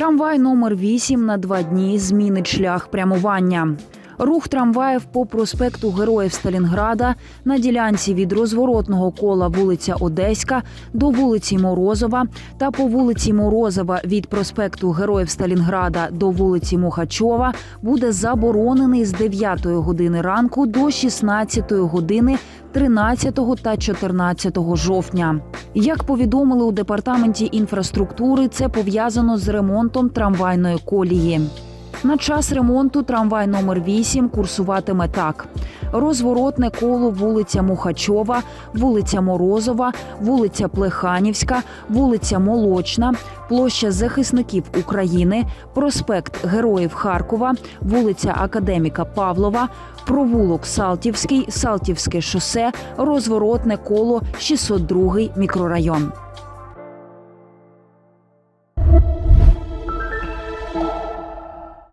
Трамвай номер 8 на два дні змінить шлях прямування. Рух трамваїв по проспекту Героїв Сталінграда на ділянці від розворотного кола вулиця Одеська до вулиці Морозова та по вулиці Морозова від проспекту Героїв Сталінграда до вулиці Мухачова буде заборонений з 9 години ранку до 16 години 13 та 14 жовтня. Як повідомили у департаменті інфраструктури, це пов'язано з ремонтом трамвайної колії. На час ремонту трамвай номер 8 курсуватиме так: розворотне коло вулиця Мухачова, вулиця Морозова, вулиця Плеханівська, вулиця Молочна, площа захисників України, проспект Героїв Харкова, вулиця Академіка Павлова, провулок Салтівський, Салтівське шосе, розворотне коло 602 мікрорайон.